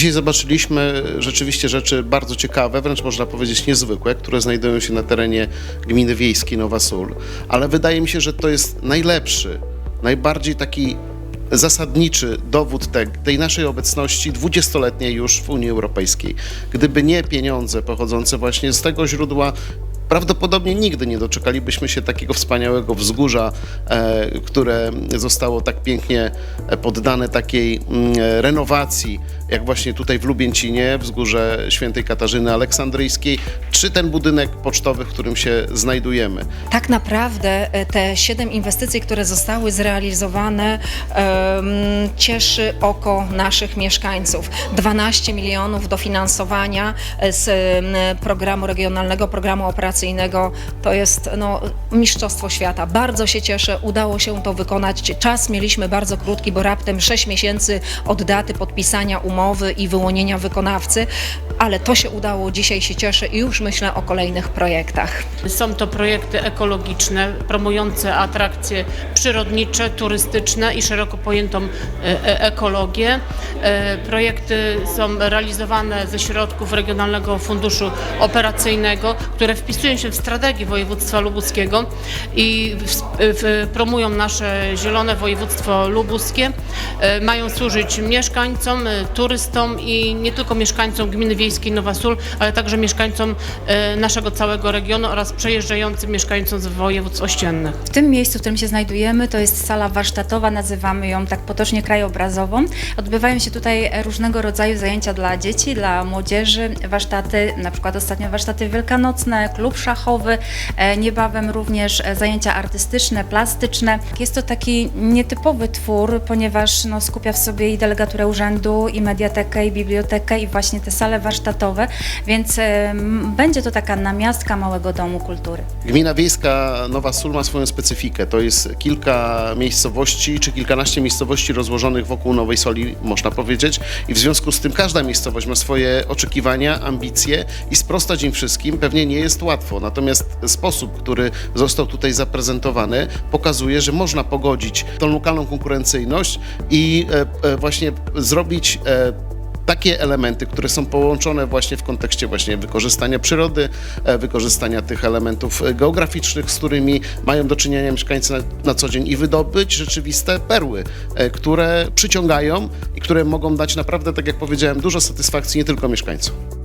Dzisiaj zobaczyliśmy rzeczywiście rzeczy bardzo ciekawe, wręcz można powiedzieć niezwykłe, które znajdują się na terenie gminy wiejskiej Nowa Sól, ale wydaje mi się, że to jest najlepszy, najbardziej taki zasadniczy dowód te, tej naszej obecności dwudziestoletniej już w Unii Europejskiej. Gdyby nie pieniądze pochodzące właśnie z tego źródła, prawdopodobnie nigdy nie doczekalibyśmy się takiego wspaniałego wzgórza, e, które zostało tak pięknie e, poddane takiej mm, e, renowacji, jak właśnie tutaj w Lubięcinie, wzgórze świętej Katarzyny Aleksandryjskiej, czy ten budynek pocztowy, w którym się znajdujemy. Tak naprawdę te siedem inwestycji, które zostały zrealizowane, cieszy oko naszych mieszkańców. 12 milionów dofinansowania z programu regionalnego, programu operacyjnego to jest no, mistrzostwo świata. Bardzo się cieszę, udało się to wykonać. Czas mieliśmy bardzo krótki, bo raptem 6 miesięcy od daty podpisania umowy i wyłonienia wykonawcy, ale to się udało, dzisiaj się cieszę i już myślę o kolejnych projektach. Są to projekty ekologiczne, promujące atrakcje przyrodnicze, turystyczne i szeroko pojętą e, e, ekologię. E, Projekty są realizowane ze środków Regionalnego Funduszu Operacyjnego, które wpisują się w strategię województwa lubuskiego i w, w, promują nasze zielone województwo lubuskie. E, Mają służyć mieszkańcom, e, turystom i nie tylko mieszkańcom gminy wiejskiej Nowa Sól, ale także mieszkańcom e, naszego całego regionu oraz przejeżdżającym mieszkańcom z województw ościennych. W tym miejscu, w którym się znajdujemy, to jest sala warsztatowa, nazywamy ją tak potocznie krajobrazową. Odbywają się tutaj różnego rodzaju zajęcia dla dzieci, dla młodzieży, warsztaty, na przykład ostatnio warsztaty wielkanocne, klub szachowy, e, niebawem również e, zajęcia artystyczne, plastyczne. Jest to taki nietypowy twór, ponieważ no, skupia w sobie i delegaturę urzędu, i mediatekę, i bibliotekę, i właśnie te sale warsztatowe, więc e, będzie to taka namiastka małego domu kultury. Gmina wiejska Nowa Sól ma swoją specyfikę. To jest kilka miejscowości, czy kilkanaście miejscowości rozłożonych wokół Nowej Soli, można powiedzieć. I w związku z tym każda miejscowość ma swoje oczekiwania, ambicje i sprostać im wszystkim pewnie nie jest łatwo. Natomiast sposób, który został tutaj zaprezentowany, pokazuje, że można pogodzić tą lokalną konkurencyjność i e, e, właśnie zrobić e, takie elementy, które są połączone właśnie w kontekście właśnie wykorzystania przyrody, wykorzystania tych elementów geograficznych, z którymi mają do czynienia mieszkańcy na, na co dzień i wydobyć rzeczywiste perły, które przyciągają i które mogą dać naprawdę, tak jak powiedziałem, dużo satysfakcji nie tylko mieszkańcom.